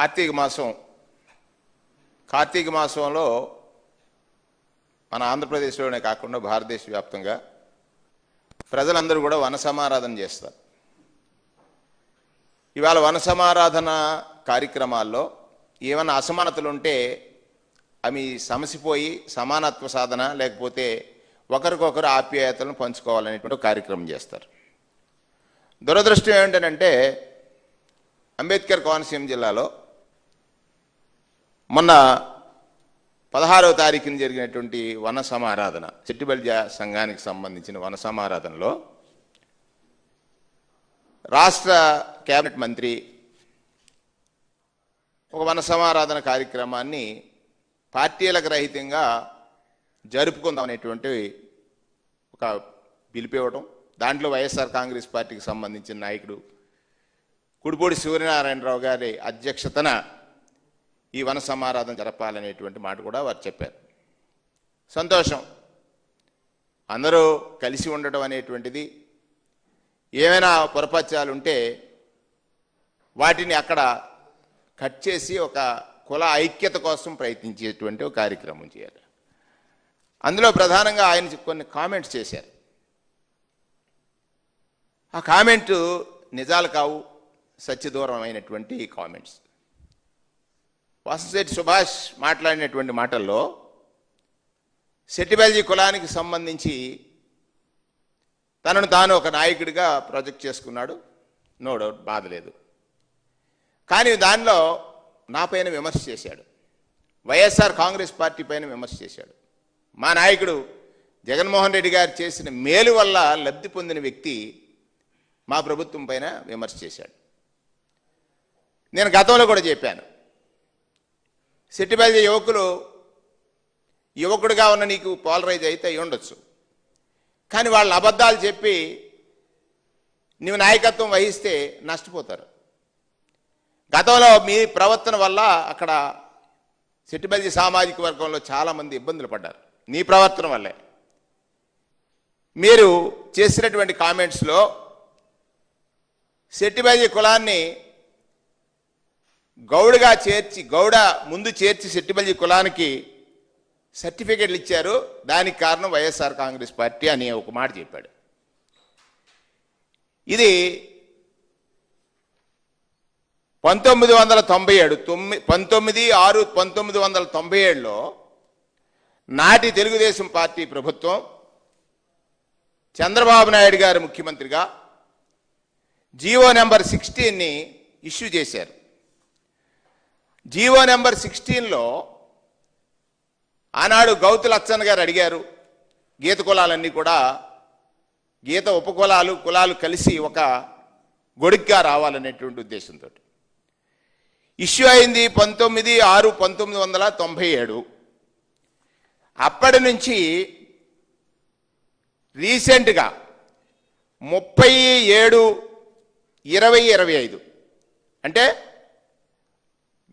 కార్తీక మాసం. కార్తీక మాసంలో మన ఆంధ్రప్రదేశ్లోనే కాకుండా భారతదేశ వ్యాప్తంగా ప్రజలందరూ కూడా వన సమారాధన చేస్తారు. ఇవాళ వన సమారాధన కార్యక్రమాల్లో ఏమైనా అసమానతలు ఉంటే అవి సమసిపోయి సమానత్వ సాధన లేకపోతే ఒకరికొకరు ఆప్యాయతలను పంచుకోవాలనేటువంటి కార్యక్రమం చేస్తారు. దురదృష్టం ఏమిటంటే అంబేద్కర్ కోనసీమ జిల్లాలో మొన్న పదహారవ తారీఖున జరిగినటువంటి వన సమారాధన చెట్టిబల్జ సంఘానికి సంబంధించిన వన సమారాధనలో రాష్ట్ర కేబినెట్ మంత్రి ఒక వన సమారాధన కార్యక్రమాన్ని పార్టీలకు రహితంగా జరుపుకుందాం అనేటువంటి ఒక పిలిపివ్వడం దాంట్లో వైఎస్ఆర్ కాంగ్రెస్ పార్టీకి సంబంధించిన నాయకుడు కుడిపూడి సూర్యనారాయణరావు గారి అధ్యక్షతన ఈ వన సమారాధన జరపాలనేటువంటి మాట కూడా వారు చెప్పారు. సంతోషం. అందరూ కలిసి ఉండటం అనేటువంటిది ఏమైనా పొరపత్యాలు ఉంటే వాటిని అక్కడ కట్ చేసి ఒక కుల ఐక్యత కోసం ప్రయత్నించేటువంటి ఒక కార్యక్రమం చేయాలి. అందులో ప్రధానంగా ఆయన కొన్ని కామెంట్స్ చేశారు. ఆ కామెంటు నిజాలు కావు సత్యదూరమైనటువంటి కామెంట్స్. వాసంశెట్టి సుభాష్ మాట్లాడినటువంటి మాటల్లో సెట్టిబల్జీ కులానికి సంబంధించి తనను తాను ఒక నాయకుడిగా ప్రొజెక్ట్ చేసుకున్నాడు. నో డౌట్ బాధ లేదు. కానీ దానిలో నా పైన విమర్శ చేశాడు. వైఎస్ఆర్ కాంగ్రెస్ పార్టీ పైన విమర్శ చేశాడు. మా నాయకుడు జగన్మోహన్ రెడ్డి గారు చేసిన మేలు వల్ల లబ్ధి పొందిన వ్యక్తి మా ప్రభుత్వం పైన విమర్శ చేశాడు. నేను గతంలో కూడా చెప్పాను. సెట్టిబల్జీ యువకులు యువకుడిగా ఉన్న నీకు పోలరైజ్ అయితే ఉండొచ్చు. కానీ వాళ్ళు అబద్ధాలు చెప్పి నువ్వు నాయకత్వం వహిస్తే నష్టపోతారు. గతంలో మీ ప్రవర్తన వల్ల అక్కడ సెట్టిబల్జీ సామాజిక వర్గంలో చాలామంది ఇబ్బందులు పడ్డారు. నీ ప్రవర్తన వల్లే. మీరు చేసినటువంటి కామెంట్స్లో సెట్టిబల్జీ కులాన్ని గౌడుగా చేర్చి గౌడ ముందు చేర్చి సెట్టిబల్జీ కులానికి సర్టిఫికెట్లు ఇచ్చారు. దానికి కారణం వైఎస్ఆర్ కాంగ్రెస్ పార్టీ అని ఒక మాట చెప్పాడు. ఇది పంతొమ్మిది వందల తొంభై ఏడు తొమ్మిది పంతొమ్మిది ఆరు పంతొమ్మిది వందల తొంభై ఏడులో నాటి తెలుగుదేశం పార్టీ ప్రభుత్వం చంద్రబాబు నాయుడు గారు ముఖ్యమంత్రిగా జీవో నెంబర్ సిక్స్టీన్ని ఇష్యూ చేశారు. జీవో నెంబర్ సిక్స్టీన్లో ఆనాడు గౌతు లచ్చన్ గారు అడిగారు గీత కులాలన్నీ కూడా గీత ఉపకులాలు కులాలు కలిసి ఒక గొడుగ్గా రావాలనేటువంటి ఉద్దేశంతో. ఇష్యూ అయింది పంతొమ్మిది ఆరు పంతొమ్మిది వందల తొంభై ఏడు. అప్పటి నుంచి రీసెంట్గా ముప్పై ఏడు ఇరవై ఇరవై ఐదు. అంటే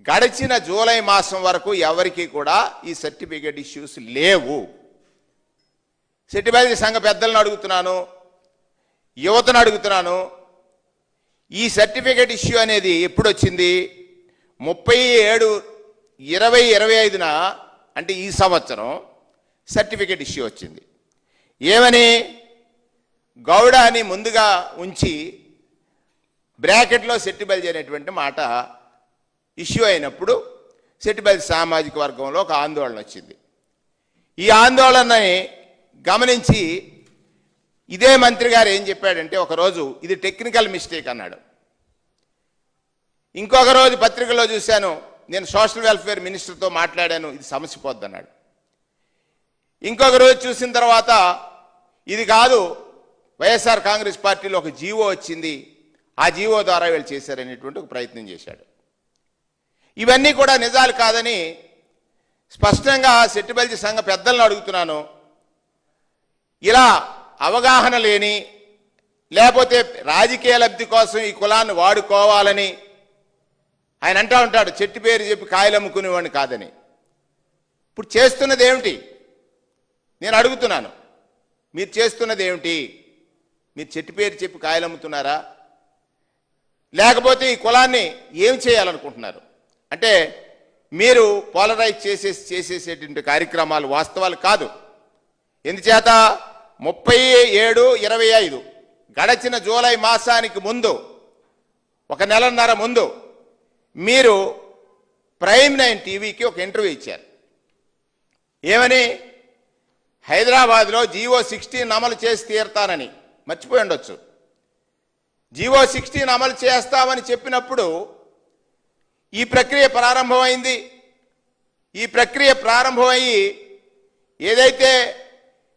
గడిచిన జూలై మాసం వరకు ఎవరికి కూడా ఈ సర్టిఫికేట్ ఇష్యూస్ లేవు. సెట్టిబాజీ సంఘ పెద్దలను అడుగుతున్నాను యువతను అడుగుతున్నాను. ఈ సర్టిఫికేట్ ఇష్యూ అనేది ఎప్పుడు వచ్చింది ముప్పై ఏడు ఇరవై ఇరవై ఐదున అంటే ఈ సంవత్సరం సర్టిఫికేట్ ఇష్యూ వచ్చింది. ఏమని? గౌడ అని ముందుగా ఉంచి బ్రాకెట్లో సెట్టిబల్ చేయనటువంటి మాట ఇష్యూ అయినప్పుడు సెట్టిపల్లి సామాజిక వర్గంలో ఒక ఆందోళన వచ్చింది. ఈ ఆందోళనని గమనించి ఇదే మంత్రి గారు ఏం చెప్పాడంటే ఒకరోజు ఇది టెక్నికల్ మిస్టేక్ అన్నాడు. ఇంకొక రోజు పత్రికలో చూశాను నేను సోషల్ వెల్ఫేర్ మినిస్టర్తో మాట్లాడాను ఇది సమస్య పోద్దన్నాడు. ఇంకొక రోజు చూసిన తర్వాత ఇది కాదు వైఎస్ఆర్ కాంగ్రెస్ పార్టీలో ఒక జీవో వచ్చింది ఆ జీవో ద్వారా వీళ్ళు చేశారనేటువంటి ఒక ప్రయత్నం చేశాడు. ఇవన్నీ కూడా నిజాలు కాదని స్పష్టంగా సెట్టిబల్జీ సంఘ పెద్దలను అడుగుతున్నాను. ఇలా అవగాహన లేని లేకపోతే రాజకీయ లబ్ధి కోసం ఈ కులాన్ని వాడుకోవాలని ఆయన అంటా ఉంటాడు చెట్టు పేరు చెప్పి కాయలు అమ్ముకునేవాడిని కాదని. ఇప్పుడు చేస్తున్నది ఏమిటి నేను అడుగుతున్నాను మీరు చేస్తున్నది ఏమిటి మీరు చెట్టు పేరు చెప్పి కాయలు అమ్ముతున్నారా? లేకపోతే ఈ కులాన్ని ఏం చేయాలనుకుంటున్నారు? అంటే మీరు పోలరైజ్ చేసే చేసేసేటువంటి కార్యక్రమాలు వాస్తవాలు కాదు. ఎందుచేత ముప్పై ఏడు ఇరవై ఐదు గడచిన జూలై మాసానికి ముందు ఒక నెలన్నర ముందు మీరు ప్రైమ్ నైన్ టీవీకి ఒక ఇంటర్వ్యూ ఇచ్చారు. ఏమని? హైదరాబాద్లో జీవో సిక్స్టీన్ అమలు చేసి తీరుతానని. మర్చిపోయి ఉండొచ్చు. జీవో సిక్స్టీన్ అమలు చేస్తామని చెప్పినప్పుడు ఈ ప్రక్రియ ప్రారంభమైంది. ఈ ప్రక్రియ ప్రారంభమయ్యి ఏదైతే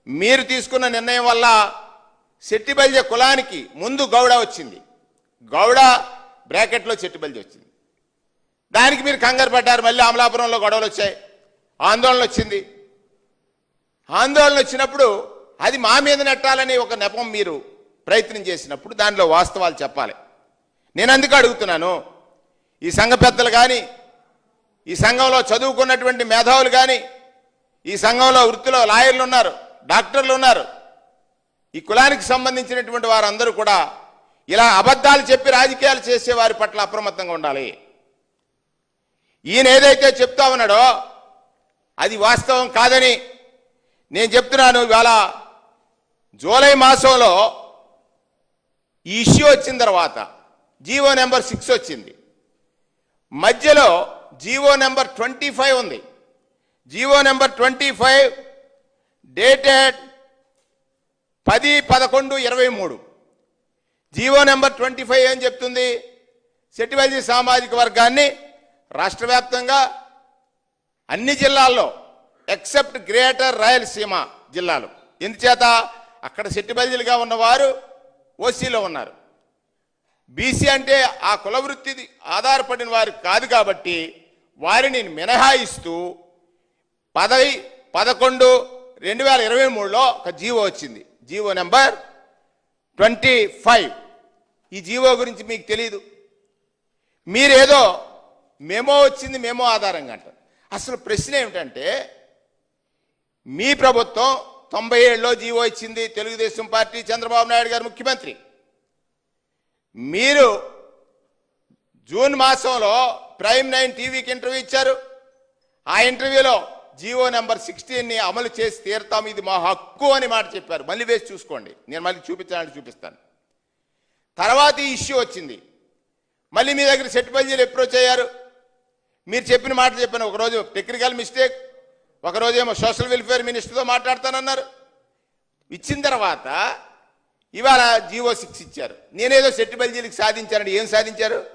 మీరు తీసుకున్న నిర్ణయం వల్ల సెట్టిబల్జ కులానికి ముందు గౌడ వచ్చింది. గౌడ బ్రాకెట్లో చెట్టిబల్జ వచ్చింది. దానికి మీరు కంగారు పడ్డారు మళ్ళీ అమలాపురంలో గొడవలు వచ్చాయి. ఆందోళన వచ్చింది. ఆందోళన వచ్చినప్పుడు అది మా మీద నెట్టాలని ఒక నెపం మీరు ప్రయత్నం చేసినప్పుడు దానిలో వాస్తవాలు చెప్పాలి. నేను అందుకు అడుగుతున్నాను ఈ సంఘ పెద్దలు కానీ ఈ సంఘంలో చదువుకున్నటువంటి మేధావులు కానీ ఈ సంఘంలో వృత్తిలో లాయర్లు ఉన్నారు డాక్టర్లు ఉన్నారు. ఈ కులానికి సంబంధించినటువంటి వారందరూ కూడా ఇలా అబద్ధాలు చెప్పి రాజకీయాలు చేసే వారి పట్ల అప్రమత్తంగా ఉండాలి. ఈయన ఏదైతే చెప్తా ఉన్నాడో అది వాస్తవం కాదని నేను చెప్తున్నాను. ఇవాళ జూలై మాసంలో ఈ ఇష్యూ వచ్చిన తర్వాత జీవో నెంబర్ సిక్స్ వచ్చింది. మధ్యలో జీవో నెంబర్ ట్వంటీ ఫైవ్ ఉంది. GO number twenty five dated పది పదకొండు ఇరవై మూడు. జీవో నెంబర్ ట్వంటీ ఫైవ్ ఏం చెప్తుంది? సెటివల్జీ సామాజిక వర్గాన్ని రాష్ట్ర వ్యాప్తంగా అన్ని జిల్లాల్లో ఎక్సెప్ట్ గ్రేటర్ రాయలసీమ జిల్లాలు. ఎందుచేత? అక్కడ సెట్టిబల్జీలుగా ఉన్నవారు ఓసీలో ఉన్నారు. బీసీ అంటే ఆ కుల ఆధారపడిన వారు కాదు కాబట్టి వారిని మినహాయిస్తూ పదవి పదకొండు రెండు వేల ఇరవై మూడులో ఒక జీవో వచ్చింది. GO number twenty five. ఈ జీవో గురించి మీకు తెలియదు మీరేదో మేమో వచ్చింది మేమో ఆధారంగా అంటారు. అసలు ప్రశ్న ఏమిటంటే మీ ప్రభుత్వం తొంభై ఏళ్ళలో జీవో ఇచ్చింది తెలుగుదేశం పార్టీ చంద్రబాబు నాయుడు గారు ముఖ్యమంత్రి. మీరు జూన్ మాసంలో ప్రైమ్ నైన్ టీవీకి ఇంటర్వ్యూ ఇచ్చారు. ఆ ఇంటర్వ్యూలో జీవో నెంబర్ సిక్స్టీన్ని అమలు చేసి తీరుతాం ఇది మా హక్కు అని మాట చెప్పారు. మళ్ళీ వేసి చూసుకోండి. నేను మళ్ళీ చూపించాలని చూపిస్తాను. తర్వాత ఈ ఇష్యూ వచ్చింది. మళ్ళీ మీ దగ్గర సెట్ బల్జీలు అప్రోచ్ అయ్యారు మీరు చెప్పిన మాట చెప్పాను. ఒకరోజు టెక్నికల్ మిస్టేక్ ఒకరోజేమో సోషల్ వెల్ఫేర్ మినిస్టర్తో మాట్లాడతానన్నారు. ఇచ్చిన తర్వాత ఇవాళ జీవో సిక్స్ ఇచ్చారు. నేనేదో సెట్టిబల్జీలకు సాధించానండి ఏం సాధించారు?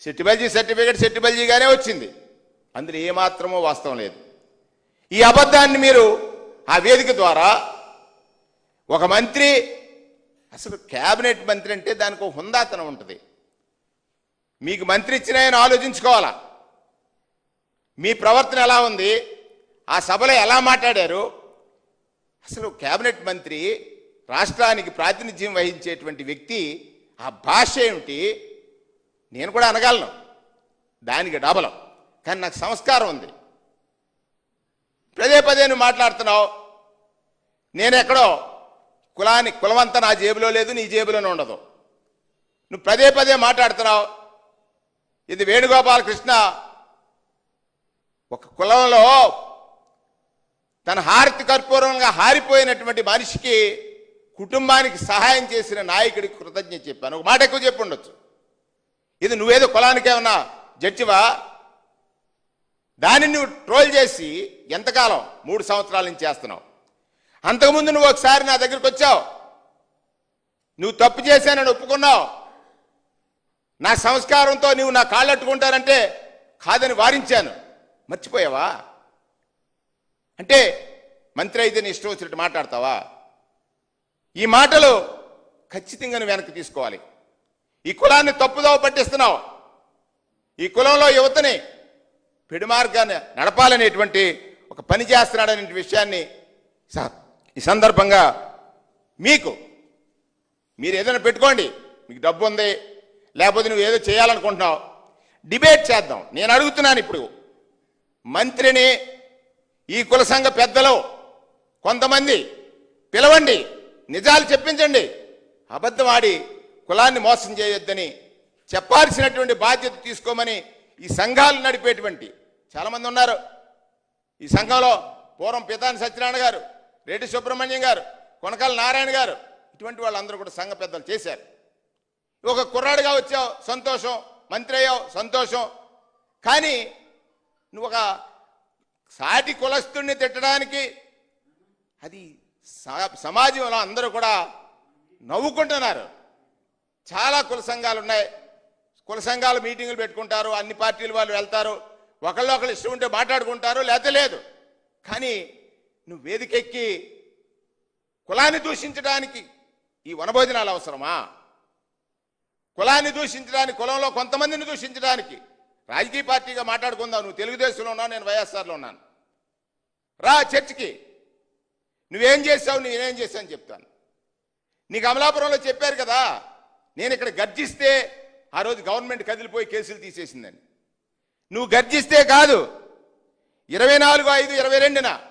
సెట్టిబల్జీ సర్టిఫికేట్ సెట్టిబల్జీగానే వచ్చింది. అందులో ఏమాత్రమో వాస్తవం లేదు. ఈ అబద్ధాన్ని మీరు ఆ వేదిక ద్వారా ఒక మంత్రి అసలు క్యాబినెట్ మంత్రి అంటే దానికి ఒక హుందాతనం ఉంటుంది. మీకు మంత్రి ఇచ్చినాయని ఆలోచించుకోవాలా? మీ ప్రవర్తన ఎలా ఉంది? ఆ సభలో ఎలా మాట్లాడారు? అసలు క్యాబినెట్ మంత్రి రాష్ట్రానికి ప్రాతినిధ్యం వహించేటువంటి వ్యక్తి ఆ భాష ఏమిటి? నేను కూడా అనగలను. దానికి డబలం. కానీ నాకు సంస్కారం ఉంది. పదే పదే నువ్వు మాట్లాడుతున్నావు. నేను ఎక్కడో కులాని కులమంతా నా జేబులో లేదు నీ జేబులోనే ఉండదు. నువ్వు పదే పదే మాట్లాడుతున్నావు. ఇది వేణుగోపాలకృష్ణ ఒక కులంలో తన హారతి కర్పూరంగా హారిపోయినటువంటి మనిషికి కుటుంబానికి సహాయం చేసిన నాయకుడికి కృతజ్ఞత చెప్పాను. ఒక మాట ఎక్కువ చెప్పుండొచ్చు. ఇది నువ్వేదో కులానికేమన్నా జడ్జివా? దానిని నువ్వు ట్రోల్ చేసి ఎంతకాలం? మూడు సంవత్సరాల నుంచి చేస్తున్నావు. అంతకుముందు నువ్వు ఒకసారి నా దగ్గరికి వచ్చావు. నువ్వు తప్పు చేశానని ఒప్పుకున్నావు. నా సంస్కారంతో నువ్వు నా కాళ్ళట్టుకుంటానంటే కాదని వారించాను. మర్చిపోయావా? అంటే మంత్రి అయితే నీ ఇష్టం వచ్చినట్టు మాట్లాడతావా? ఈ మాటలు ఖచ్చితంగా నువ్వు వెనక్కి తీసుకోవాలి. ఈ కులాన్ని తప్పుదోవ పట్టిస్తున్నావు. ఈ కులంలో యువతని పిడి మార్గాన్ని నడపాలనేటువంటి ఒక పని చేస్తున్నాడనే విషయాన్ని స- ఈ సందర్భంగా మీకు మీరు ఏదైనా పెట్టుకోండి. మీకు డబ్బు ఉంది లేకపోతే నువ్వు ఏదో చేయాలనుకుంటున్నావు. డిబేట్ చేద్దాం. నేను అడుగుతున్నాను ఇప్పుడు. మంత్రిని ఈ కుల సంఘ పెద్దలు కొంతమంది పిలవండి. నిజాలు చెప్పించండి. అబద్ధం ఆడి కులాన్ని మోసం చేయొద్దని చెప్పాల్సినటువంటి బాధ్యత తీసుకోమని ఈ సంఘాలు నడిపేటువంటి చాలామంది ఉన్నారు. ఈ సంఘంలో పూర్వం పితాని సత్యనారాయణ గారు రెడ్డి సుబ్రహ్మణ్యం గారు కొనకాల నారాయణ గారు ఇటువంటి వాళ్ళందరూ కూడా సంఘ పెద్దలు చేశారు. ఒక కుర్రాడిగా వచ్చావు సంతోషం మంత్రి అయ్యావు సంతోషం. కానీ నువ్వు ఒక సాటి కులస్తుడిని తిట్టడానికి అది సమాజంలో అందరూ కూడా నవ్వుకుంటున్నారు. చాలా కుల సంఘాలు ఉన్నాయి. కుల సంఘాలు మీటింగులు పెట్టుకుంటారు అన్ని పార్టీలు వాళ్ళు వెళ్తారు. ఒకళ్ళు ఒకళ్ళు ఇష్టం ఉంటే మాట్లాడుకుంటారు లేకపోతే లేదు. కానీ నువ్వు వేదికెక్కి కులాన్ని దూషించడానికి ఈ వనభోజనాలు అవసరమా? కులాన్ని దూషించడానికి కులంలో కొంతమందిని దూషించడానికి రాజకీయ పార్టీగా మాట్లాడుకుందాం. నువ్వు తెలుగుదేశంలో ఉన్నావు నేను వైఎస్ఆర్లో ఉన్నాను. రా చర్చికి. నువ్వేం చేసావు నేనేం చేశాను చెప్తాను. నీకు అమలాపురంలో చెప్పారు కదా నేను ఇక్కడ గర్జిస్తే ఆ రోజు గవర్నమెంట్ కదిలిపోయి కేసులు తీసేసిందని. నువ్వు గర్జిస్తే కాదు ఇరవై నాలుగు ఐదు ఇరవై రెండున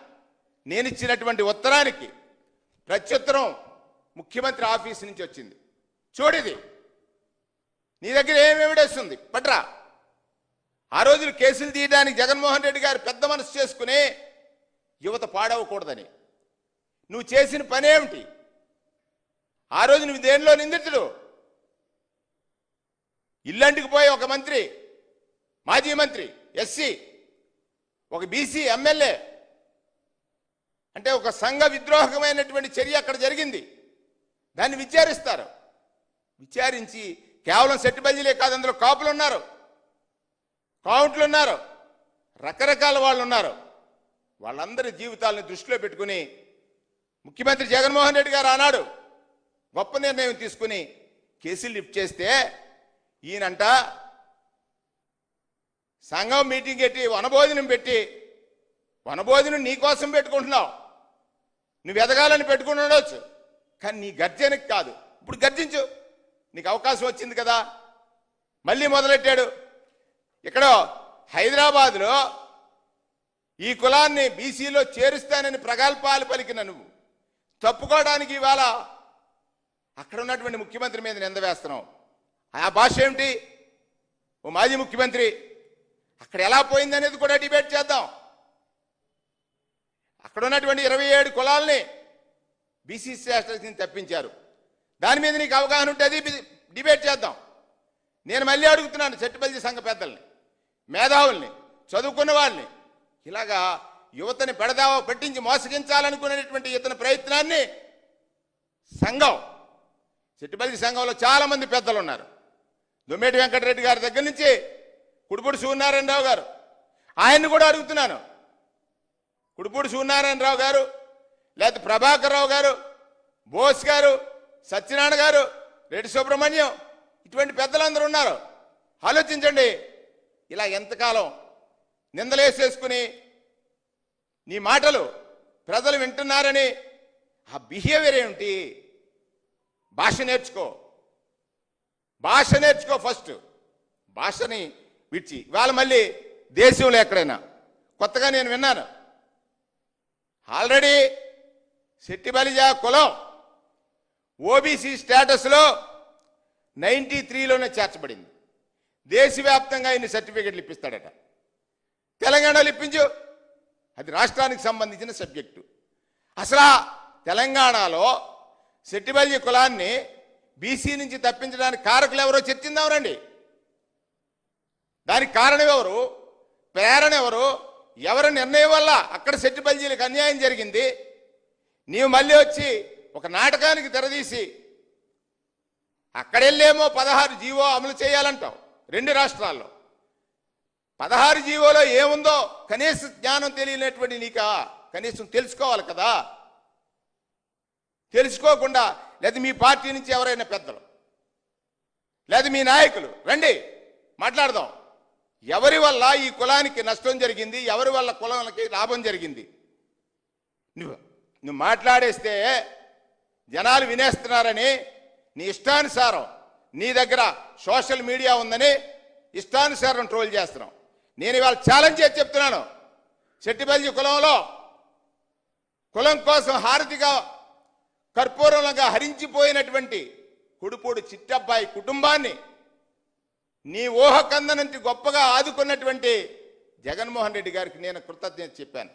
నేను ఇచ్చినటువంటి ఉత్తరానికి ప్రత్యుత్తరం ముఖ్యమంత్రి ఆఫీస్ నుంచి వచ్చింది. చూడిది నీ దగ్గర ఏం ఎవిడెన్స్ ఉంది? పట్రా. ఆ రోజులు కేసులు తీయడానికి జగన్మోహన్ రెడ్డి గారు పెద్ద మనసు చేసుకుని యువత పాడవకూడదని. నువ్వు చేసిన పనేమిటి ఆ రోజు నువ్వు దేనిలో నిందితుడు? ఇల్లంటికి పోయి ఒక మంత్రి మాజీ మంత్రి ఎస్సీ ఒక బీసీ ఎమ్మెల్యే అంటే ఒక సంఘ విద్రోహకమైనటువంటి చర్య అక్కడ జరిగింది. దాన్ని విచారిస్తారు. విచారించి కేవలం సెట్టుబల్జీలే కాదు అందులో కాపులు ఉన్నారు. కౌంట్లు ఉన్నారు. రకరకాల వాళ్ళు ఉన్నారు. వాళ్ళందరి జీవితాలను దృష్టిలో పెట్టుకుని ముఖ్యమంత్రి జగన్మోహన్ రెడ్డి గారు ఆనాడు గొప్ప నిర్ణయం తీసుకుని కేసులు లిఫ్ట్ చేస్తే ఈయనంట సంఘం మీటింగ్ పెట్టి వనభోజనం పెట్టి వనభోజనం నీ కోసం పెట్టుకుంటున్నావు. నువ్వు ఎదగాలని పెట్టుకుని ఉండొచ్చు కానీ నీ గర్జనకి కాదు. ఇప్పుడు గర్జించు. నీకు అవకాశం వచ్చింది కదా. మళ్ళీ మొదలెట్టాడు. ఇక్కడ హైదరాబాద్లో ఈ కులాన్ని బీసీలో చేరుస్తానని ప్రగల్భాలు పలికిన నువ్వు. తప్పుకోవడానికి ఇవాళ అక్కడ ఉన్నటువంటి ముఖ్యమంత్రి మీద నింద వేస్తున్నాం. ఆ భాష ఏమిటి? ఓ మాజీ ముఖ్యమంత్రి అక్కడ ఎలా పోయిందనేది కూడా డిబేట్ చేద్దాం. అక్కడ ఉన్నటువంటి ఇరవై ఏడు కులాలని బీసీ స్టేటస్ని తప్పించారు. దాని మీద నీకు అవగాహన ఉంటే అది డిబేట్ చేద్దాం. నేను మళ్ళీ అడుగుతున్నాను చెట్టుపల్లి సంఘ పెద్దల్ని మేధావుల్ని చదువుకున్న వాళ్ళని. ఇలాగా యువతని పెడదావో పెట్టించి మోసగించాలనుకునేటువంటి ఇతని ప్రయత్నాన్ని సంఘం చెట్టుపల్లి సంఘంలో చాలామంది పెద్దలు ఉన్నారు దుమ్మేటి వెంకటరెడ్డి గారి దగ్గర నుంచి కుడుపూడి సూర్యనారాయణరావు గారు. ఆయన్ని కూడా అడుగుతున్నాను. కుడుపూడి సూర్యనారాయణరావు గారు లేకపోతే ప్రభాకర్ రావు గారు బోస్ గారు సత్యనారాయణ గారు రెడ్డి సుబ్రహ్మణ్యం ఇటువంటి పెద్దలందరూ ఉన్నారు. ఆలోచించండి ఇలా ఎంతకాలం నిందలేసేసుకుని నీ మాటలు ప్రజలు వింటున్నారని ఆ బిహేవియర్ ఏమిటి? భాష నేర్చుకో. భాష నేర్చుకో ఫస్ట్. భాషని విడిచి. ఇవాళ మళ్ళీ దేశంలో ఎక్కడైనా. కొత్తగా నేను విన్నాను. ఆల్రెడీ శెట్టిబలిజా కులం ఓబీసీ స్టేటస్లో నైంటీ త్రీలోనే చేర్చబడింది. దేశవ్యాప్తంగా ఇన్ని సర్టిఫికెట్లు ఇప్పిస్తాడట. తెలంగాణలో ఇప్పించు. అది రాష్ట్రానికి సంబంధించిన సబ్జెక్టు. అసలు తెలంగాణలో సెట్టిబల్జీ కులాన్ని బీసీ నుంచి తప్పించడానికి కారకులు ఎవరో చర్చిందాం రండి. దానికి కారణం ఎవరు? ప్రేరణ ఎవరు? ఎవరి నిర్ణయం వల్ల అక్కడ సెట్టిబల్జీలకు అన్యాయం జరిగింది? నీవు మళ్ళీ వచ్చి ఒక నాటకానికి తెరదీసి అక్కడెళ్ళేమో పదహారు జీవో అమలు చేయాలంటావు రెండు రాష్ట్రాల్లో. పదహారు జీవోలో ఏముందో కనీస జ్ఞానం తెలియనటువంటి నీకా? కనీసం తెలుసుకోవాలి కదా? తెలుసుకోకుండా లేదా మీ పార్టీ నుంచి ఎవరైనా పెద్దలు లేదా మీ నాయకులు రండి మాట్లాడదాం. ఎవరి వల్ల ఈ కులానికి నష్టం జరిగింది? ఎవరి వల్ల కులానికి లాభం జరిగింది? నువ్వు నువ్వు మాట్లాడేస్తే జనాలు వినేస్తున్నారని నీ ఇష్టానుసారం నీ దగ్గర సోషల్ మీడియా ఉందని ఇష్టానుసారం ట్రోల్ చేస్తున్నాం. నేను ఇవాళ ఛాలెంజ్ చేసి చెప్తున్నాను. చెట్టిపల్లి కులంలో కులం కోసం హారతిగా కర్పూరంగా హరించిపోయినటువంటి కుడుపూడి చిట్టబ్బాయి కుటుంబాన్ని నీ ఊహ కందనంటి గొప్పగా ఆదుకున్నటువంటి జగన్మోహన్ రెడ్డి గారికి నేను కృతజ్ఞత చెప్పాను.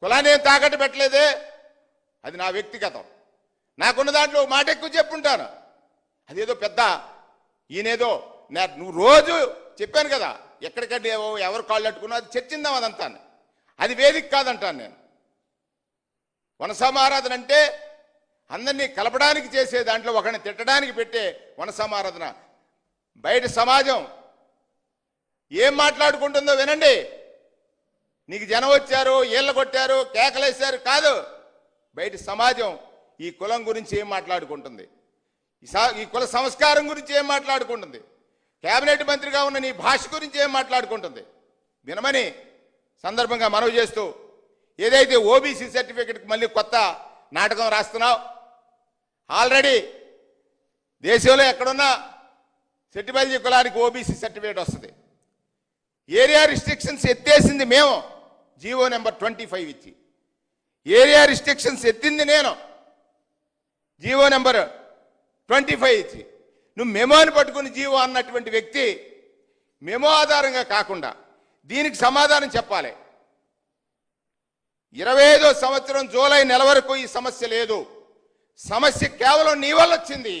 కులాన్ని ఏం తాకట్టు పెట్టలేదే? అది నా వ్యక్తిగతం. నాకున్న దాంట్లో మాట ఎక్కువ చెప్పుంటాను. అదేదో పెద్ద ఈయనేదో నా- నువ్వు రోజు చెప్పాను కదా ఎక్కడికంటే ఏవో- ఎవరు కాళ్ళు అట్టుకున్నా అది చర్చిందాం అదంతా అది వేదిక కాదంటాను నేను. వనసమారాధన అంటే అందరినీ కలపడానికి చేసే దాంట్లో ఒకరిని తిట్టడానికి పెట్టే వనసమారాధన. బయట సమాజం ఏం మాట్లాడుకుంటుందో వినండి. నీకు జనం వచ్చారు ఈళ్ళ కొట్టారు కేకలేశారు కాదు. బయట సమాజం ఈ కులం గురించి ఏం మాట్లాడుకుంటుంది? ఈ సా- ఈ కుల సంస్కారం గురించి ఏం మాట్లాడుకుంటుంది? కేబినెట్ మంత్రిగా ఉన్న నీ భాష గురించి ఏం మాట్లాడుకుంటుంది? వినమని సందర్భంగా మనవి చేస్తూ ఏదైతే ఓబీసీ సర్టిఫికెట్కి మళ్ళీ కొత్త నాటకం రాస్తున్నావు? ఆల్రెడీ దేశంలో ఎక్కడున్నా సెట్టిపల్లి కులానికి ఓబీసీ సర్టిఫికేట్ వస్తుంది. ఏరియా రిస్ట్రిక్షన్స్ ఎత్తేసింది మేము. జీవో నెంబర్ ట్వంటీ ఫైవ్ ఇచ్చి. ఏరియా రిస్ట్రిక్షన్స్ ఎత్తింది నేను. జీవో నెంబర్ ట్వంటీ ఫైవ్ ఇచ్చి. నువ్వు మెమోని పట్టుకుని జీవో అన్నటువంటి వ్యక్తి మెమో ఆధారంగా కాకుండా దీనికి సమాధానం చెప్పాలి. ఇరవై ఐదో సంవత్సరం జూలై నెల వరకు ఈ సమస్య లేదు. సమస్య కేవలం నీ వల్ల వచ్చింది.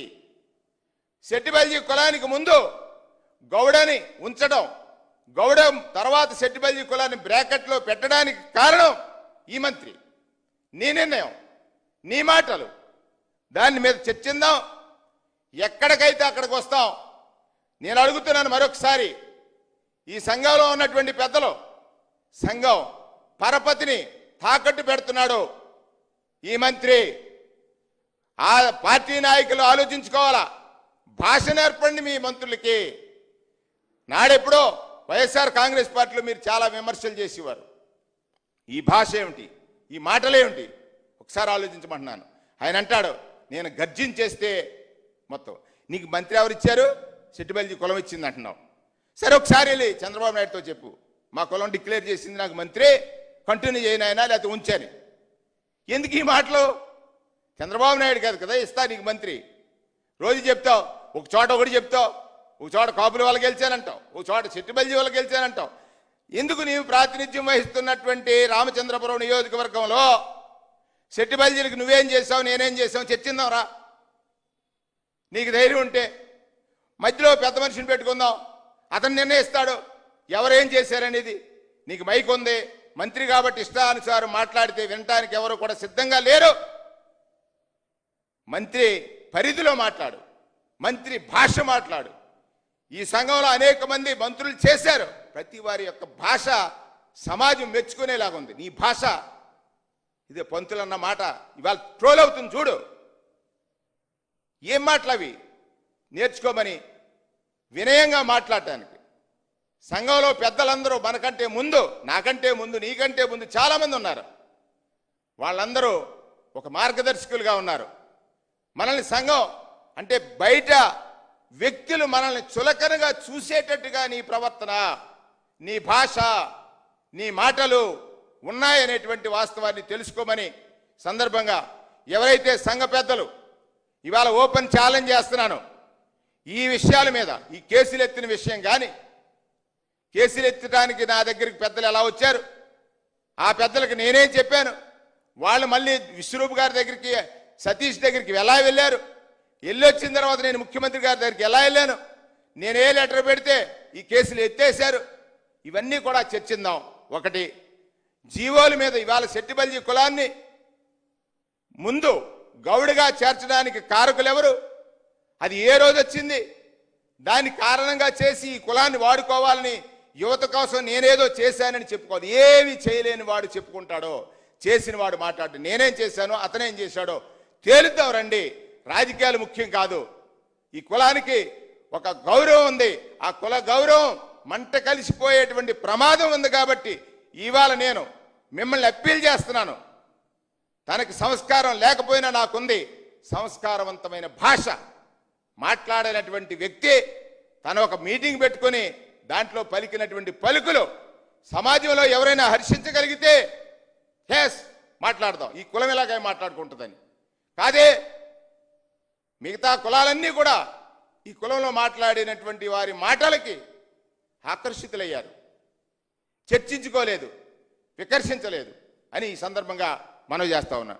సెట్టిబల్జీ కులానికి ముందు గౌడని ఉంచడం గౌడ తర్వాత సెట్టిబల్జీ కులాన్ని బ్రాకెట్లో పెట్టడానికి కారణం ఈ మంత్రి. నీ నిర్ణయం నీ మాటలు. దాని మీద చర్చిందాం ఎక్కడికైతే అక్కడికి వస్తాం నేను అడుగుతున్నాను మరొకసారి ఈ సంఘంలో ఉన్నటువంటి పెద్దలు సంఘం పరపతిని తాకట్టు పెడుతున్నాడు ఈ మంత్రి. ఆ పార్టీ నాయకులు ఆలోచించుకోవాలా? భాష నేర్పండి మీ మంత్రులకి. నాడెప్పుడో వైఎస్ఆర్ కాంగ్రెస్ పార్టీలో మీరు చాలా విమర్శలు చేసేవారు. ఈ భాష ఏమిటి? ఈ మాటలేమిటి ఒకసారి ఆలోచించమంటున్నాను. ఆయన అంటాడు నేను గర్జించేస్తే మొత్తం. నీకు మంత్రి ఎవరు ఇచ్చారు? సెట్టిబల్జీ కులం ఇచ్చింది అంటున్నావు. సరే ఒకసారి వెళ్ళి చంద్రబాబు నాయుడుతో చెప్పు. మా కులం డిక్లేర్ చేసింది నాకు మంత్రి కంటిన్యూ చేయనాయనా లేకపోతే ఉంచాని ఎందుకు ఈ మాటలు? చంద్రబాబు నాయుడు కాదు కదా ఇస్తా నీకు మంత్రి. రోజు చెప్తావు ఒక చోట ఒకటి చెప్తావు ఒక చోట కాపుల వాళ్ళు గెలిచానంటావు ఒక చోట చెట్టుబల్జీ వాళ్ళు గెలిచానంటావు ఎందుకు నీవు ప్రాతినిధ్యం వహిస్తున్నటువంటి రామచంద్రపురం నియోజకవర్గంలో సెట్టిబల్జీలకు నువ్వేం చేసావు నేనేం చేసావు చర్చిందాం రా నీకు ధైర్యం ఉంటే మధ్యలో పెద్ద మనిషిని పెట్టుకుందాం. అతను నిర్ణయిస్తాడు. ఎవరేం చేశారనేది నీకు మైక్ ఉంది. మంత్రి కాబట్టి ఇష్టానుసారం మాట్లాడితే వినటానికి ఎవరు కూడా సిద్ధంగా లేరు. మంత్రి పరిధిలో మాట్లాడు. మంత్రి భాష మాట్లాడు. ఈ సంఘంలో అనేక మంది మంత్రులు చేశారు. ప్రతి వారి యొక్క భాష సమాజం మెచ్చుకునేలాగా ఉంది నీ భాష. ఇదే పంతులు అన్న మాట ఇవాళ ట్రోల్ అవుతుంది చూడు. ఏం మాటలు అవి నేర్చుకోమని వినయంగా మాట్లాడటానికి. సంఘంలో పెద్దలందరూ మనకంటే ముందు నాకంటే ముందు నీకంటే ముందు చాలామంది ఉన్నారు. వాళ్ళందరూ ఒక మార్గదర్శకులుగా ఉన్నారు. మనల్ని సంఘం అంటే బయట వ్యక్తులు మనల్ని చులకనగా చూసేటట్టుగా నీ ప్రవర్తన నీ భాష నీ మాటలు ఉన్నాయనేటువంటి వాస్తవాన్ని తెలుసుకోమని సందర్భంగా ఎవరైతే సంఘ పెద్దలు ఇవాళ ఓపెన్ ఛాలెంజ్ చేస్తున్నాను. ఈ విషయాల మీద ఈ కేసులు ఎత్తిన విషయం కానీ కేసులు ఎత్తడానికి నా దగ్గరికి పెద్దలు ఎలా వచ్చారు? ఆ పెద్దలకు నేనేం చెప్పాను? వాళ్ళు మళ్ళీ విశ్వరూప్ గారి దగ్గరికి సతీష్ దగ్గరికి ఎలా వెళ్ళారు? వెళ్ళి వచ్చిన తర్వాత నేను ముఖ్యమంత్రి గారి దగ్గరికి ఎలా వెళ్ళాను? నేను ఏ లెటర్ పెడితే ఈ కేసులు ఎత్తేశారు? ఇవన్నీ కూడా చర్చిందాం ఒకటి జీవోల మీద ఇవాళ సెట్టిబల్జీ కులాన్ని ముందు గౌడుగా చేర్చడానికి కారకులు ఎవరు అది ఏ రోజు వచ్చింది? దాని కారణంగా చేసి ఈ కులాన్ని వాడుకోవాలని యువత కోసం నేనేదో చేశానని చెప్పుకోవాలి. ఏమి చేయలేని వాడు చెప్పుకుంటాడో చేసిన వాడు మాట్లాడు. నేనేం చేశానో అతనేం చేశాడో తేలుద్దాం రండి. రాజకీయాలు ముఖ్యం కాదు. ఈ కులానికి ఒక గౌరవం ఉంది. ఆ కుల గౌరవం మంట కలిసిపోయేటువంటి ప్రమాదం ఉంది కాబట్టి ఇవాళ నేను మిమ్మల్ని అప్పీల్ చేస్తున్నాను. తనకి సంస్కారం లేకపోయినా నాకుంది సంస్కారవంతమైన భాష. మాట్లాడినటువంటి వ్యక్తి తను ఒక మీటింగ్ పెట్టుకొని దాంట్లో పలికినటువంటి పలుకులు సమాజంలో ఎవరైనా హర్షించగలిగితే ఎస్ మాట్లాడదాం. ఈ కులం ఇలాగే మాట్లాడుకుంటుందని. కాదే మిగతా కులాలన్నీ కూడా ఈ కులంలో మాట్లాడినటువంటి వారి మాటలకి ఆకర్షితులయ్యారు. చర్చించుకోలేదు వికర్షించలేదు అని ఈ సందర్భంగా మనవి చేస్తా ఉన్నా